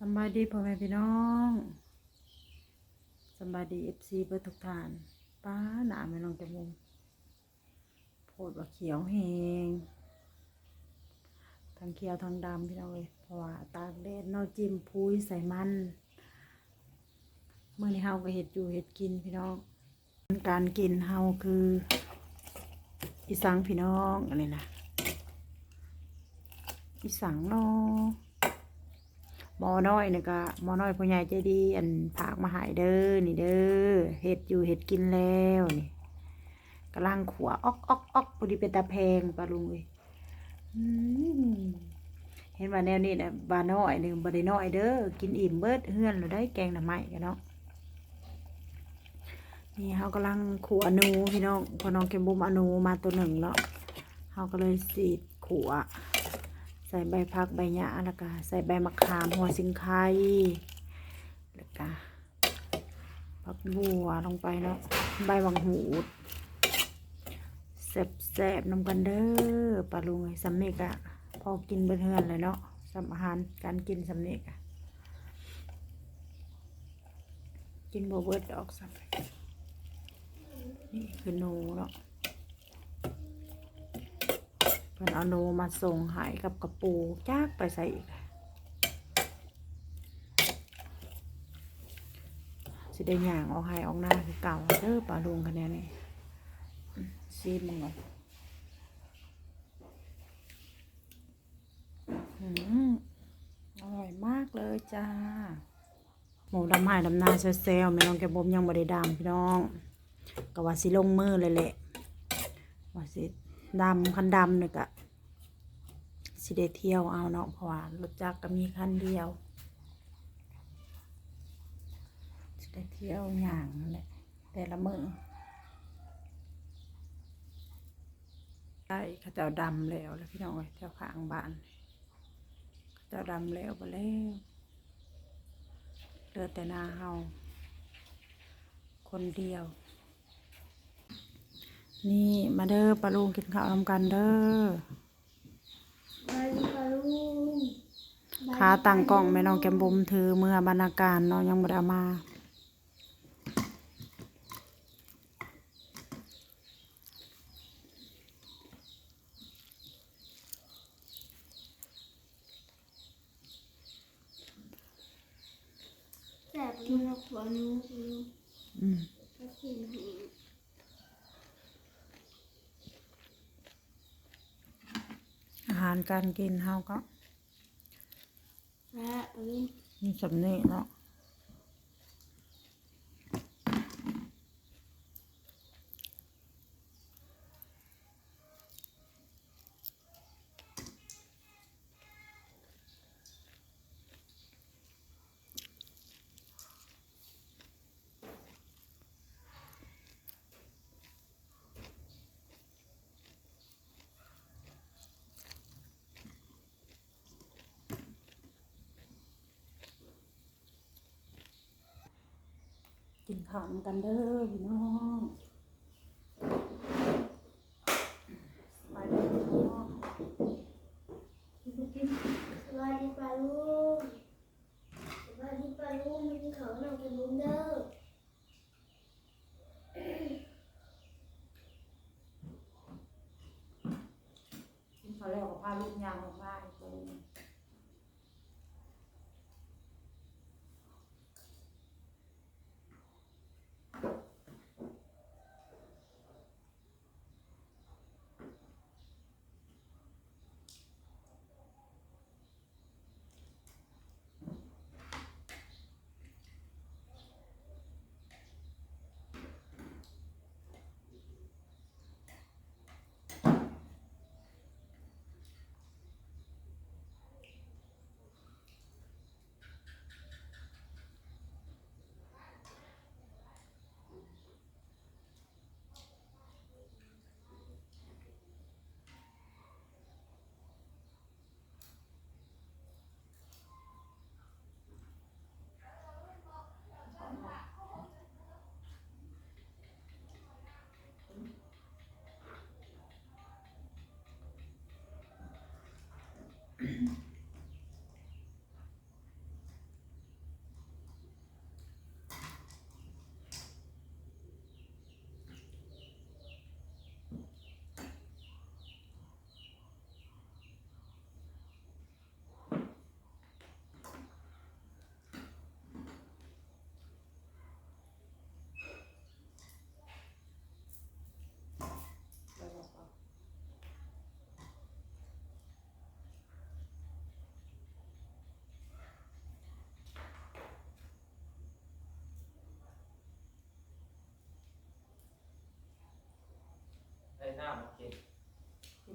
สบายดีพ่อแม่พี่น้องสบายดีเอฟซีเพื่อทุกท่านป้าหนาไม่ลองจมูกโพดว่าเขียวแหงทั้งเขียวทั้งดำพี่น้องเลยเพราะว่าตากแดดนอกจิ้มพุยใส่มันเมื่อนี้เฮาก็เห็ดอยู่เห็ดกินพี่น้องการกินเฮาคืออีสังพี่น้องอันนี้นะอีสังเนาะ หมอน้อยนี่ก็หมอน้อยผู้ใหญ่ใจดีอันผากมาหายเด้อนี่เด้อเห็ดอยู่เห็ดกินแล้วนี่กำลังขัวออกออกออกพอดีเป็นตาแพงปลาลุงเลยเห็นว่าแนวนี้นะบาน้อยหนึ่งบาได้น้อยเด้อกินอิ่มเบิดเฮือนเราได้แกงหน่อไม้กันเนาะนี่เขากำลังขัวหนูพี่น้องพอน้องเก็บบุมอนูมาตัวหนึ่งเนาะเขาก็เลยสีดขัว ส่ใบพักใบหญ้าแล้วก็ใส่ใบมะขามหัวสิงไข่แล้วก็ผักบัวลงไปเนาะใบวังหูดแซบแซบๆนำกันเด้อปลาลุงไอ้สำเนกอะพอกินเบนเฮือนเลยเนาะสำอาหารการกินสำเนกอะกินโบเบิร์ดออกสักนี่คือนูเนาะ เพิ่นเอาโนมาส่งหายกับกระปูจากไปใส่อีกสิได้ย่างออกหายออกหน้าคือเก่าเด้อปลาลุงคะแนนนี่ซีมึงก่อนอร่อยมากเลยจ้า หมูดำหายดำนาเซลเซลแม่น้องแกบมยังบ่ได้ดำพี่น้องก็ว่าสิลงมือเลยแหละว่าสิ ดำคันดำเนี่ยก็สิได้เที่ยวเอาเนาะเพราะว่ารถจักรก็มีคันเดียวสิได้เที่ยวอย่างนั่นแหละแต่ละมือใช่เขาเจ้าดำแล้วแล้วพี่น้องเอ้ยวข้างบ้านเขาเจ้าดำแล้วไปแล้วเหลือแต่หนาเฮาคนเดียว นี่มาเด้อปลาลุงกินข้าวนำกันเด้อมาลูกมาลูกขาตั้งกล้องแม่น้องแกมบุมถือเมื่อบรรณาการเนาะยังบ่ได้เอามาแต่ปลูกหัวลูกลูกอืม ก็กินหู อาหารการกินเฮาก็และปลูกมีสำเนีเนาะ กินข้าวนำกันเด้อพี่น้องไปเลยพี่น้องกินสวัสดีป่ะลูก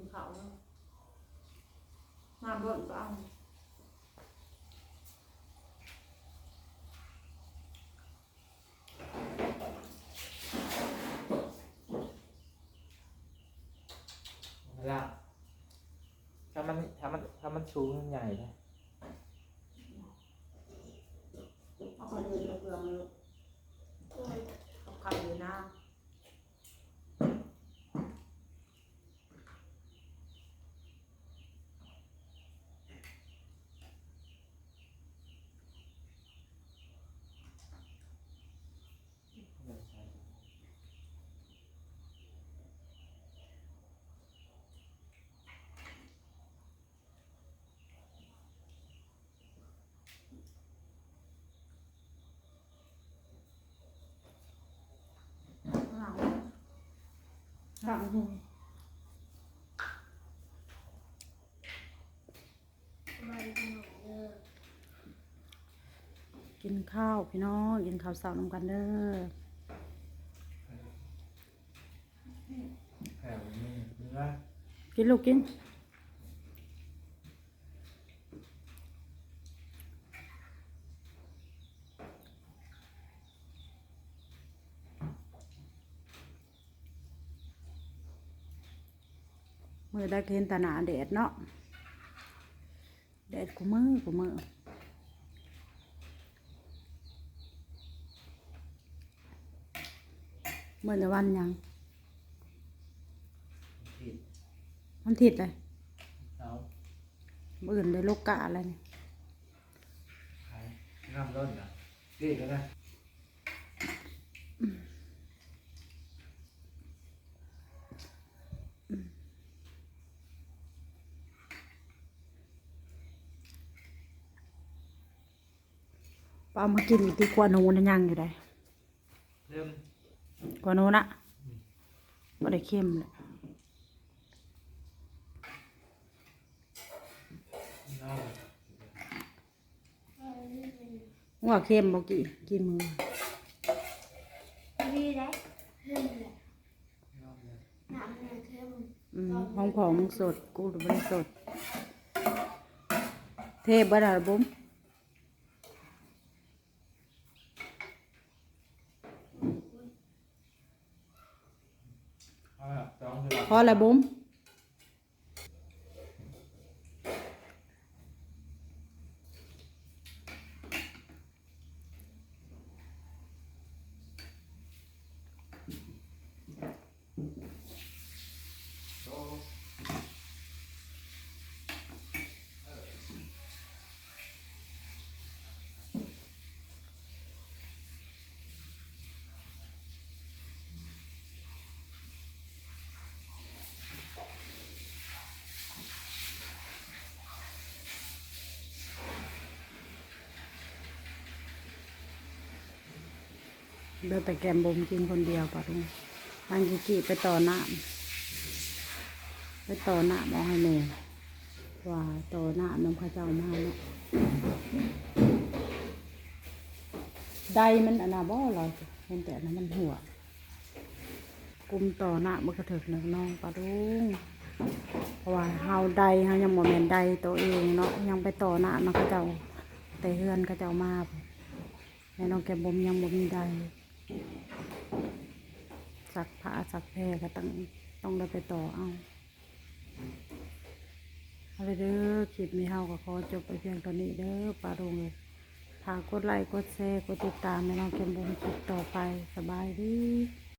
กินข้าวแล้วมาเบิ่งก็เอาเวลาถ้ามันถ้ามันถ้ามันสูงมันใหญ่นะเอาคนอื่นมาเปลืองเลยเอาไข่เลยนะ ข้าวหู สบายดีพี่น้องเด้อกินข้าวพี่น้องกินข้าวเสาร์นำกันเด้อแถวนี้เนื้อกินลูกกิน มือได้เห็นแตาหนาแดดเนาะแดดกูมือกูมือเมื่อแต่วันหยังผิดวันทิดเลยเอามื่อื่นได้ลูกกะอะไรนี่ขายน้ำร้อนนะดีแล้วนะ เอามากินที่กวาหนูนั่นยังอยู่ได้เริ่มกวาหนูนะบ่ได้เข้มเลยเน่าว่าเข้มบ่กี่กี่มือดีได้เข้มแหละเน่าเลยน้ำเนี่ยเข้มอืมของของสดกูบ่ได้สด เทบ่ได้บุ้ม เอาละ สอง เดือนพอแล้วบุ้มเดินแต่แกมบมกินคนเดียวปะลุงอันกิกิไปต่อน้ำไปต่อน้ำเอาให้แม่ว่าต่อน้ำน้ำข้าเจ้ามาเนาะใดมันอนน่ะบ่เราเห็นแต่อันนั้นมันหัวกลุ่มต่อหน้ามันกระเถิกหนึ่งน้องปะลุงเพราะว่าเฮาใดเฮายังบ่แมนใดตัวเองเนาะยังไปต่อหน้ามันเขาเจ้าแต่เฮือนเขาเจ้ามาแม่น้องแกบุมยังบ่มีใด สักผ้าสักแพรก็ต้องต้องได้ไปต่อเอาเอาเลยเด้อคลิปนี้เฮาก็ขอจบไปเพียงตอนนี้เด้อปารงเลยฝากกดไลค์กดแชร์กดติดตามแม่น้องเกมบุญคลิปต่อไปสบายดี